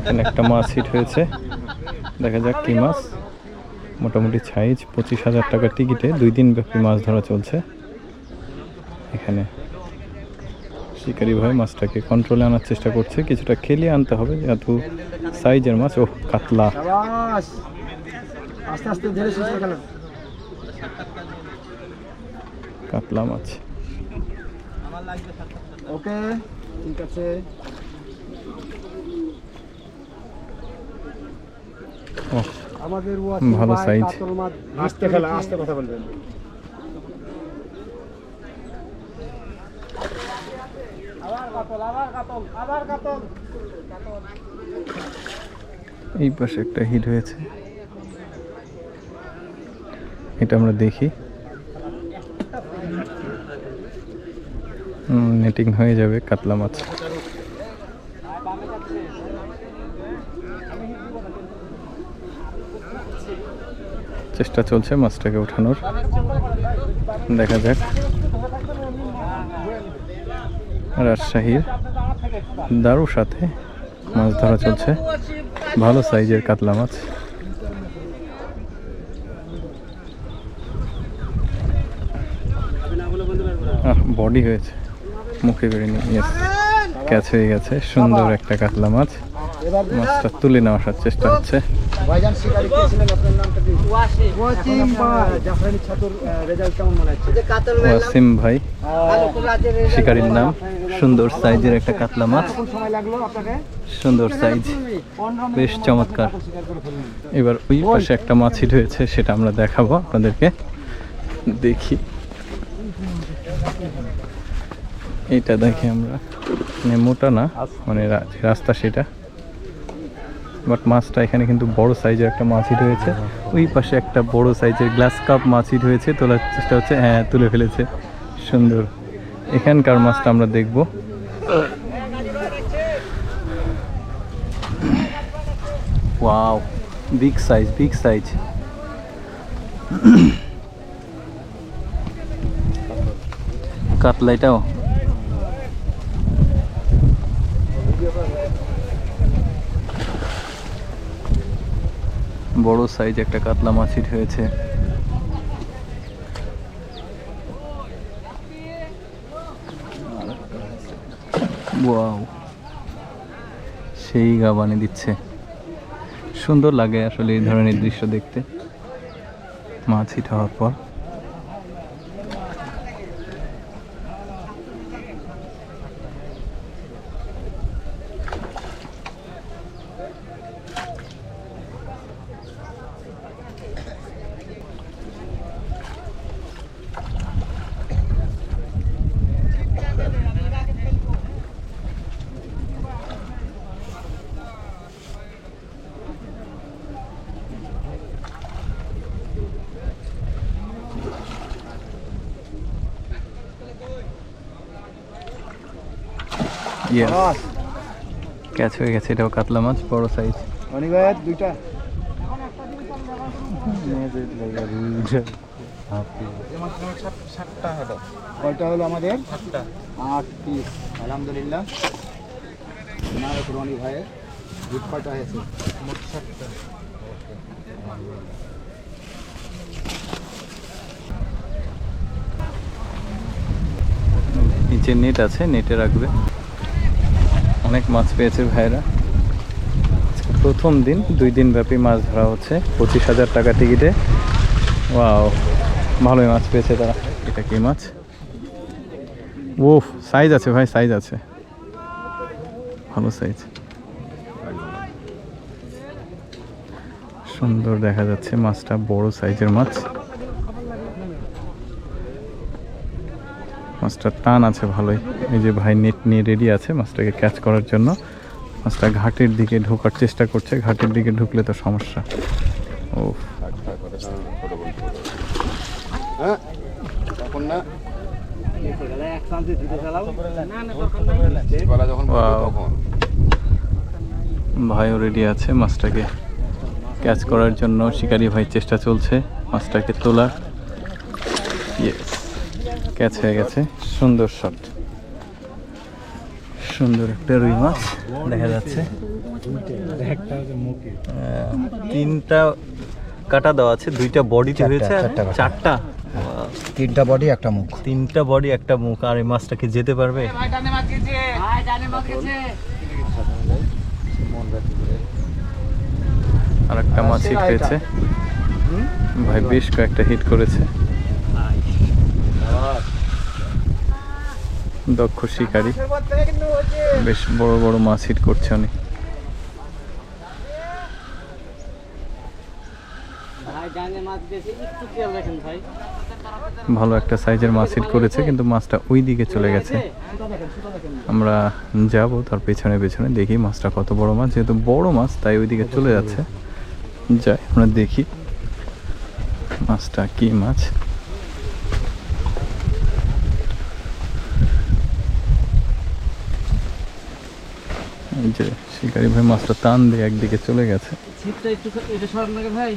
এখানে একটা মাছ হিট হয়েছে। দেখা যাক কি মাছ। মোটামুটি সাইজ পঁচিশ হাজার টাকার টিকিটে দুই দিন ব্যাপী মাছ ধরা চলছে। এখানে শিকারি ভাই মাছটাকে কন্ট্রোলে আনার চেষ্টা করছে। কিছুটা খেলিয়ে আনতে হবে যেহেতু সাইজের মাছ ও কাতলা। কাতলা মাছ। ওকে ঠিক আছে। আমাদের ভালো size। আস্তে খেলা আস্তে কথা বলবেন। এই পাশে একটা হিট হয়েছে। এটা আমরা দেখি। নেটিং হয়ে যাবে কাতলা মাছ। চেষ্টা চলছে মাছটাকে ওঠানোর। দেখা যাক। রাজশাহীর দারুর সাথে মাছ ধরা চলছে। ভালো সাইজের কাতলা মাছ। বডি হয়েছে। মুখে বেরিয়ে ক্যাচ হয়ে গেছে। সুন্দর একটা কাতলা মাছ। মাছটা তুলে নেওয়ার চেষ্টা হচ্ছে। ভাইজান শিকারি কে ছিলেন? আপনার নামটা কি? ওয়াসিম। ভাই। জাফরানি ছাতুর রেজাল্ট কেমন হচ্ছে? ওয়াসিম ভাই শিকারির নাম। সুন্দর সাইজের একটা কাতলা মাছ। সুন্দর সাইজ। বেশ চমৎকার। এবার ওই পাশে একটা মাছ হিট হয়েছে সেটা আমরা দেখাবো আপনাদেরকে। দেখি। এটা দেখি আমরা। মানে মোটা না মানে রা- রাস্তা সেটা। বাট মাছটা এখানে কিন্তু বড় সাইজের একটা মাছ হিট হয়েছে। ওই পাশে একটা বড় সাইজের গ্লাস কাপ মাছ হিট হয়েছে। তোলার চেষ্টা হচ্ছে হ্যাঁ তুলে ফেলেছে। সুন্দর। এখানকার মাছটা আমরা দেখব। Wow big size big size কাতলা এটাও? বড় সাইজ একটা কাতলা মাছ হিট হয়েছে সেই গাবানি দিচ্ছে। সুন্দর লাগে আসলে এই ধরনের দৃশ্য দেখতে। মাছ হিট হওয়ার পর। ক্যাচ হয়ে গেছে এটাও কাতলা মাছ বড় সাইজ অনিক ভাই দুইটা। কয়টা হলো আমাদের? আট পিস আলহামদুলিল্লাহ। আমার রনি ভাইয়ের। দুধ কয়টা হয়েছে? মোট নিচে নেট আছে নেটে রাখবে। অনেক মাছ পেয়েছে ভাইরা। প্রথম দিন, দুই দিন ব্যাপী মাছ ধরা হচ্ছে। পঁচিশ হাজার টাকা টিকিটে। ওয়াও, ভালোই মাছ পেয়েছে তারা। এটা কি মাছ? ও সাইজ আছে ভাই, সাইজ আছে। ভালো সাইজ। সুন্দর দেখা যাচ্ছে মাছটা, বড় সাইজের মাছ। মাছটার টান আছে ভালোই। এই যে ভাই নেট নিয়ে রেডি আছে মাছটাকে ক্যাচ করার জন্য। মাছটা ঘাটের দিকে ঢোকার চেষ্টা করছে, ঘাটের দিকে ঢুকলে তো সমস্যা। ও ভাইও রেডি আছে মাছটাকে ক্যাচ করার জন্য। শিকারি ভাই চেষ্টা চলছে মাছটাকে তোলার। ইয়েস ক্যাচ হয়ে গেছে। সুন্দর শট সুন্দর একটা রুই মাছ দেখা যাচ্ছে। তিনটা কাটা দেওয়া আছে দুইটা বডিতে চারটা, হয়েছে চারটা চারটা। তিনটা বডি একটা মুখ। তিনটা বডি একটা মুখ আর এই মাছটা কি যেতে পারবে? আর একটা মাছ হিট হয়েছে ভাই বেশ কয়েকটা হিট করেছে। দক্ষ শিকারী। বেশ বড় বড় মাছ হিট করছে ভাই ভালো একটা সাইজের মাছ হিট করেছে কিন্তু মাছটা ওই দিকে চলে গেছে। আমরা যাব তার পেছনে পেছনে দেখি মাছটা কত বড় মাছ। যেহেতু বড় মাছ তাই ওই দিকে চলে যাচ্ছে। যাই আমরা দেখি মাছটা কি মাছ। এই যে শিকারি ভাই মাছটা টান দিয়ে একদিকে চলে গেছে। ছিপটা একটু এটা সরান লাগে ভাই।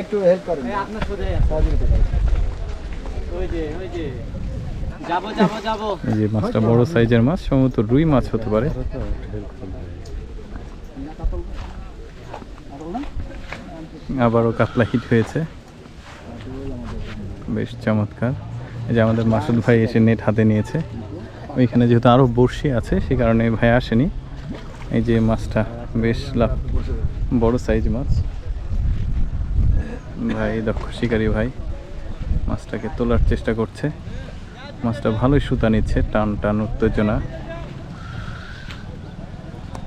একটু হেল্প করেন। এই আপনার সোজা সহযোগিতা করেন ওই যে ওই যে। যাব যাব যাব। এই যে মাছটা বড় সাইজের মাছ সম্ভবত রুই মাছ হতে পারে। আবারও কাতলা হিট হয়েছে। বেশ চমৎকার। এই যে আমাদের মাসুদ ভাই এসে নেট হাতে নিয়েছে। ওইখানে যেহেতু আরও বড়শি আছে, সে কারণে ভাই আসেনি। এই যে মাছটা, বেশ লাভ বড় সাইজ মাছ। ভাই, দক্ষ শিকারী ভাই, মাছটাকে তোলার চেষ্টা করছে। মাছটা ভালোই সুতা নিচ্ছে, টান টান উত্তেজনা।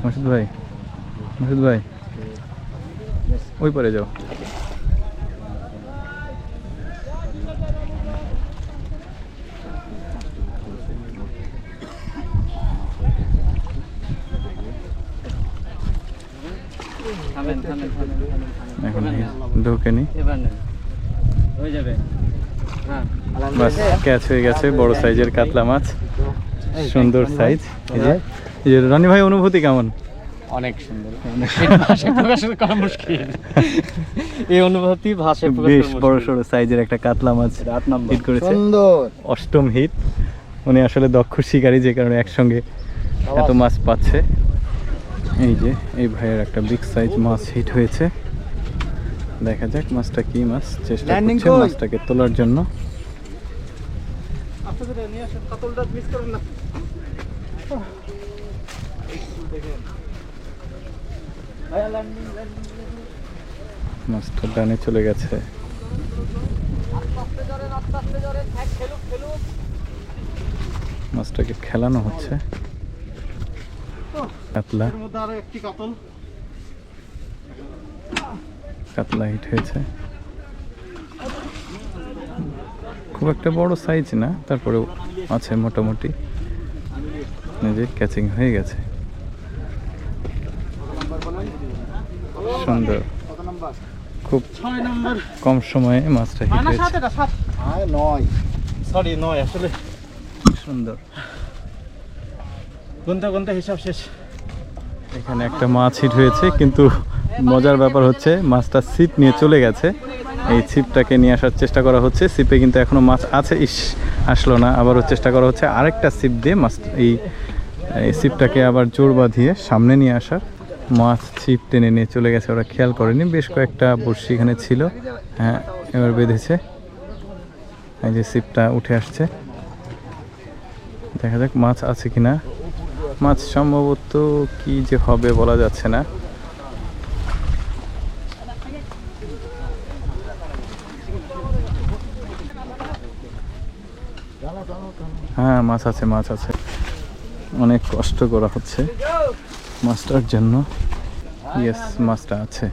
মাসুদ ভাই মাসুদ ভাই, ওই পরে যাও। এখন এবার নেন, ঢোকে নি। এবার নেন। হয়ে হ্যাঁ। বাস ক্যাচ হয়ে গেছে বড় সাইজের কাতলা মাছ। সুন্দর সাইজ। এই যে রনি ভাই অনুভূতি কেমন? অনেক সুন্দর। ভাষায় প্রকাশ করা মুশকিল। এই অনুভূতি ভাষায় প্রকাশ বেশ বড় সড়ো সাইজের একটা কাতলা মাছ হিট করেছে। সুন্দর। অষ্টম হিট উনি আসলে দক্ষ শিকারী যে কারণে একসঙ্গে এত মাছ পাচ্ছে। এই যে এই ভাইয়ের একটা বিগ সাইজ মাছ হিট হয়েছে। দেখা যাক মাছটা কি মাছ চেষ্টা করছে মাছটাকে তোলার জন্য। মাছটা ডানে চলে গেছে। মাছটাকে খেলানো হচ্ছে। কাতলা আরও একটি কাতল। কাতলা হিট হয়েছে। খুব একটা বড় সাইজ না তারপরেও আছে মোটামুটি। এই যে ক্যাচিং হয়ে গেছে। সুন্দর। খুব নম্বর কম সময়ে মাছটা হিট হয়েছে। সরি নয়। আসলে। সুন্দর। গুনতে গুনতে হিসাব শেষ। এখানে একটা মাছ হিট হয়েছে কিন্তু মজার ব্যাপার হচ্ছে, মাছটা ছিপ নিয়ে চলে গেছে। এই ছিপটাকে নিয়ে আসার চেষ্টা করা হচ্ছে। ছিপে কিন্তু এখনও মাছ আছে, ইস, আসলো না। আবারও চেষ্টা করা হচ্ছে আরেকটা ছিপ দিয়ে মাছ এই ছিপটাকে আবার জোর বাঁধিয়ে সামনে নিয়ে আসার। মাছ ছিপ টেনে নিয়ে চলে গেছে, ওরা খেয়াল করেনি। বেশ কয়েকটা বড়শি এখানে ছিল হ্যাঁ এবার বেঁধেছে। এই যে ছিপটা উঠে আসছে। দেখা যাক মাছ আছে কিনা। মাছ সম্ভবত কি যে হবে বলা যাচ্ছে না। হ্যাঁ মাছ আছে মাছ আছে। অনেক কষ্ট করা হচ্ছে মাছটার জন্য। ইয়েস মাছটা আছে।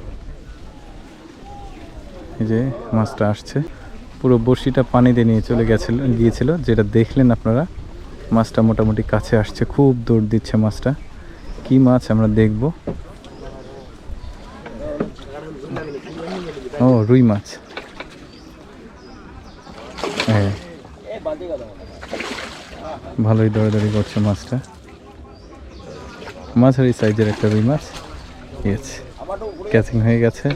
এই যে মাছটা আসছে। পুরো বড়শিটা পানিতে নিয়ে চলে গেছিল, গিয়েছিল, যেটা দেখলেন আপনারা। মাছটা মোটামুটি কাছে আসছে, খুব দৌড় দিচ্ছে মাছটা। কি মাছ আমরা দেখব? ও, রুই মাছ। হ্যাঁ। ভালোই দৌড়াদৌড়ি করছে মাছটা। মাছের এই সাইজের একটা রুই মাছ। ক্যাচিং হয়ে গেছে।